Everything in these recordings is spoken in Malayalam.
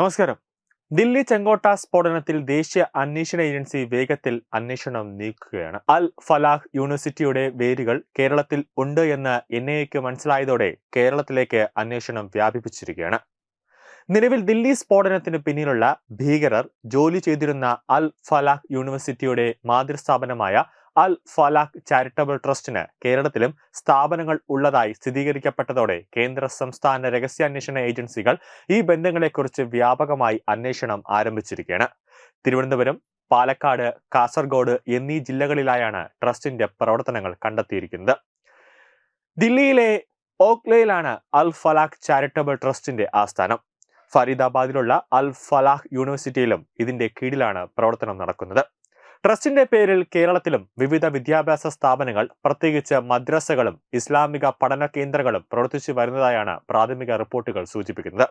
നമസ്കാരം. ദില്ലി ചെങ്കോട്ട സ്ഫോടനത്തിൽ ദേശീയ അന്വേഷണ ഏജൻസി വേഗത്തിൽ അന്വേഷണം നീക്കുകയാണ്. അൽ ഫലാഹ് യൂണിവേഴ്സിറ്റിയുടെ വേരുകൾ കേരളത്തിൽ ഉണ്ട് എന്ന് എൻ ഐ എക്ക് മനസ്സിലായതോടെ കേരളത്തിലേക്ക് അന്വേഷണം വ്യാപിപ്പിച്ചിരിക്കുകയാണ്. നിലവിൽ ദില്ലി സ്ഫോടനത്തിന് പിന്നിലുള്ള ഭീകരർ ജോലി ചെയ്തിരുന്ന അൽ ഫലാഹ് യൂണിവേഴ്സിറ്റിയുടെ മാതൃസ്ഥാപനമായ അൽ ഫലാഖ് ചാരിറ്റബിൾ ട്രസ്റ്റിന് കേരളത്തിലും സ്ഥാപനങ്ങൾ ഉള്ളതായി സ്ഥിരീകരിക്കപ്പെട്ടതോടെ കേന്ദ്ര സംസ്ഥാന രഹസ്യാന്വേഷണ ഏജൻസികൾ ഈ ബന്ധങ്ങളെക്കുറിച്ച് വ്യാപകമായി അന്വേഷണം ആരംഭിച്ചിരിക്കുകയാണ്. തിരുവനന്തപുരം പാലക്കാട് കാസർഗോഡ് എന്നീ ജില്ലകളിലായാണ് ട്രസ്റ്റിന്റെ പ്രവർത്തനങ്ങൾ കണ്ടെത്തിയിരിക്കുന്നത്. ദില്ലിയിലെ ഓക്ലയിലാണ് അൽ ഫലാഖ് ചാരിറ്റബിൾ ട്രസ്റ്റിന്റെ ആസ്ഥാനം. ഫരീദാബാദിലുള്ള അൽ ഫലാഖ് യൂണിവേഴ്സിറ്റിയിലും ഇതിന്റെ കീഴിലാണ് പ്രവർത്തനം നടക്കുന്നത്. ട്രസ്റ്റിന്റെ പേരിൽ കേരളത്തിലും വിവിധ വിദ്യാഭ്യാസ സ്ഥാപനങ്ങൾ പ്രത്യേകിച്ച് മദ്രസകളും ഇസ്ലാമിക പഠന കേന്ദ്രങ്ങളും പ്രവർത്തിച്ചു വരുന്നതായാണ് പ്രാഥമിക റിപ്പോർട്ടുകൾ സൂചിപ്പിക്കുന്നത്.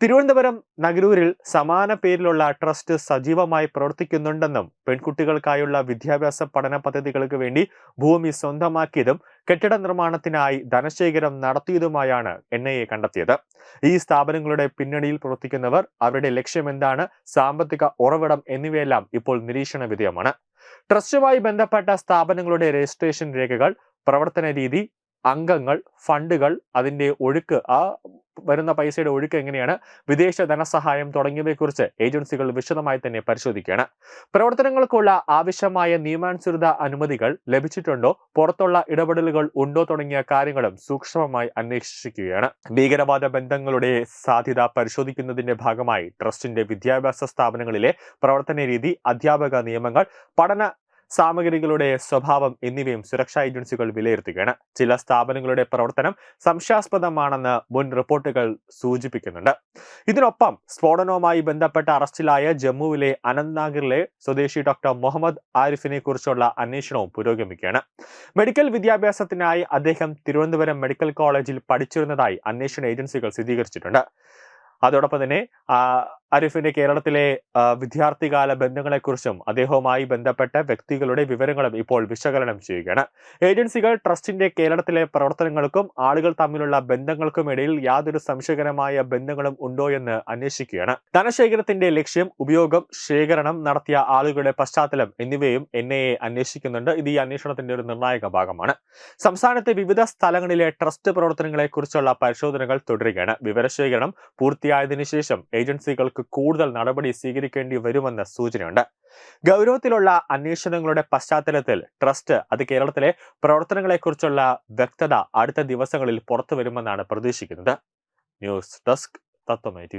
തിരുവനന്തപുരം നഗരൂരിൽ സമാന പേരിലുള്ള ട്രസ്റ്റ് സജീവമായി പ്രവർത്തിക്കുന്നുണ്ടെന്നും പെൺകുട്ടികൾക്കായുള്ള വിദ്യാഭ്യാസ പഠന പദ്ധതികൾക്ക് വേണ്ടി ഭൂമി സ്വന്തമാക്കിയതും കെട്ടിട നിർമ്മാണത്തിനായി ധനശേഖരം നടത്തിയതുമായാണ് എൻ ഐ എ കണ്ടെത്തിയത്. ഈ സ്ഥാപനങ്ങളുടെ പിന്നണിയിൽ പ്രവർത്തിക്കുന്നവർ അവരുടെ ലക്ഷ്യമെന്താണ് സാമ്പത്തിക ഉറവിടം എന്നിവയെല്ലാം ഇപ്പോൾ നിരീക്ഷണ വിധേയമാണ്. ട്രസ്റ്റുമായി ബന്ധപ്പെട്ട സ്ഥാപനങ്ങളുടെ രജിസ്ട്രേഷൻ രേഖകൾ പ്രവർത്തന രീതി അംഗങ്ങൾ ഫണ്ടുകൾ അതിന്റെ ഒഴുക്ക് ആ വരുന്ന പൈസയുടെ ഒഴുക്ക് എങ്ങനെയാണ്? വിദേശ ധനസഹായം തുടങ്ങിയവയെക്കുറിച്ച് ഏജൻസികൾ വിശദമായി തന്നെ പരിശോധിക്കുകയാണ്. പ്രവർത്തനങ്ങൾക്കുള്ള ആവശ്യമായ നിയമാനുസൃത അനുമതികൾ ലഭിച്ചിട്ടുണ്ടോ? പുറത്തുള്ള ഇടപെടലുകൾ ഉണ്ടോ? തുടങ്ങിയ കാര്യങ്ങളും സൂക്ഷ്മമായി അന്വേഷിക്കുകയാണ്. ഭീകരവാദ ബന്ധങ്ങളുടെ സാധ്യത പരിശോധിക്കുന്നതിന്റെ ഭാഗമായി ട്രസ്റ്റിന്റെ വിദ്യാഭ്യാസ സ്ഥാപനങ്ങളിലെ പ്രവർത്തന രീതി അധ്യാപക നിയമങ്ങൾ പഠന സാമഗ്രികളുടെ സ്വഭാവം എന്നിവയും സുരക്ഷാ ഏജൻസികൾ വിലയിരുത്തുകയാണ്. ചില സ്ഥാപനങ്ങളുടെ പ്രവർത്തനം സംശയാസ്പദമാണെന്ന് മുൻ റിപ്പോർട്ടുകൾ സൂചിപ്പിക്കുന്നുണ്ട്. ഇതിനൊപ്പം സ്ഫോടനവുമായി ബന്ധപ്പെട്ട അറസ്റ്റിലായ ജമ്മുവിലെ അനന്ത്നാഗറിലെ സ്വദേശി ഡോക്ടർ മുഹമ്മദ് ആരിഫിനെ കുറിച്ചുള്ള അന്വേഷണവും പുരോഗമിക്കുകയാണ്. മെഡിക്കൽ വിദ്യാഭ്യാസത്തിനായി അദ്ദേഹം തിരുവനന്തപുരം മെഡിക്കൽ കോളേജിൽ പഠിച്ചിരുന്നതായി അന്വേഷണ ഏജൻസികൾ സ്ഥിരീകരിച്ചിട്ടുണ്ട്. അതോടൊപ്പം തന്നെ അരിഫിന്റെ കേരളത്തിലെ വിദ്യാർത്ഥികാല ബന്ധങ്ങളെക്കുറിച്ചും അദ്ദേഹവുമായി ബന്ധപ്പെട്ട വ്യക്തികളുടെ വിവരങ്ങളും ഇപ്പോൾ വിശകലനം ചെയ്യുകയാണ്. ഏജൻസികൾ ട്രസ്റ്റിന്റെ കേരളത്തിലെ പ്രവർത്തനങ്ങൾക്കും ആളുകൾ തമ്മിലുള്ള ബന്ധങ്ങൾക്കും ഇടയിൽ യാതൊരു സംശയകരമായ ബന്ധങ്ങളും ഉണ്ടോ എന്ന് അന്വേഷിക്കുകയാണ്. ധനശേഖരത്തിന്റെ ലക്ഷ്യം ഉപയോഗം ശേഖരണം നടത്തിയ ആളുകളുടെ പശ്ചാത്തലം എന്നിവയും എൻ ഐ എ അന്വേഷിക്കുന്നുണ്ട്. ഇത് ഈ അന്വേഷണത്തിന്റെ ഒരു നിർണായക ഭാഗമാണ്. സംസ്ഥാനത്തെ വിവിധ സ്ഥലങ്ങളിലെ ട്രസ്റ്റ് പ്രവർത്തനങ്ങളെക്കുറിച്ചുള്ള പരിശോധനകൾ തുടരുകയാണ്. വിവരശേഖരണം പൂർത്തിയായതിനു ശേഷം ഏജൻസികൾക്ക് കൂടുതൽ നടപടി സ്വീകരിക്കേണ്ടി വരുമെന്ന സൂചനയുണ്ട്. ഗൗരവത്തിലുള്ള അന്വേഷണങ്ങളുടെ പശ്ചാത്തലത്തിൽ ട്രസ്റ്റ് അത് കേരളത്തിലെ പ്രവർത്തനങ്ങളെക്കുറിച്ചുള്ള വ്യക്തത അടുത്ത ദിവസങ്ങളിൽ പുറത്തു വരുമെന്നാണ് പ്രതീക്ഷിക്കുന്നത്. ന്യൂസ് ഡെസ്ക് തത്വമൈ ടി